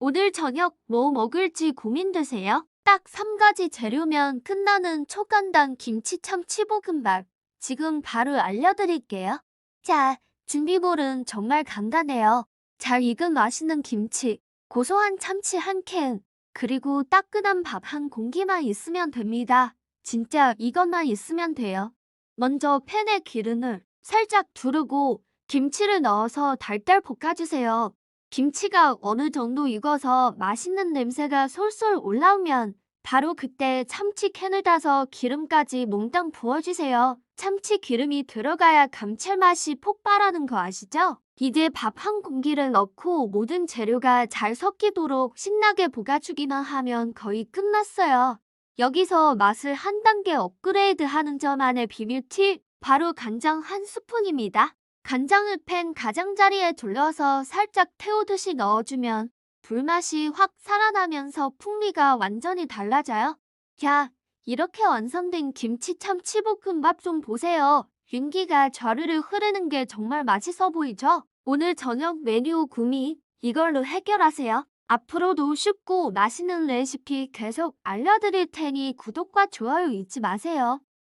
오늘 저녁 뭐 먹을지 고민되세요? 딱 3가지 재료면 끝나는 초간단 김치 참치볶음밥. 지금 바로 알려드릴게요. 자, 준비물은 정말 간단해요. 잘 익은 맛있는 김치, 고소한 참치 한 캔, 그리고 따끈한 밥 한 공기만 있으면 됩니다. 진짜 이것만 있으면 돼요. 먼저 팬에 기름을 살짝 두르고 김치를 넣어서 달달 볶아주세요. 김치가 어느 정도 익어서 맛있는 냄새가 솔솔 올라오면 바로 그때 참치 캔을 따서 기름까지 몽땅 부어주세요. 참치 기름이 들어가야 감칠맛이 폭발하는 거 아시죠? 이제 밥 한 공기를 넣고 모든 재료가 잘 섞이도록 신나게 볶아주기만 하면 거의 끝났어요. 여기서 맛을 한 단계 업그레이드 하는 저만의 비밀 팁, 바로 간장 한 스푼입니다. 간장을 팬 가장자리에 둘러서 살짝 태우듯이 넣어주면 불맛이 확 살아나면서 풍미가 완전히 달라져요. 야, 이렇게 완성된 김치 참치볶음밥 좀 보세요. 윤기가 좌르르 흐르는 게 정말 맛있어 보이죠? 오늘 저녁 메뉴 구미 이걸로 해결하세요. 앞으로도 쉽고 맛있는 레시피 계속 알려드릴 테니 구독과 좋아요 잊지 마세요.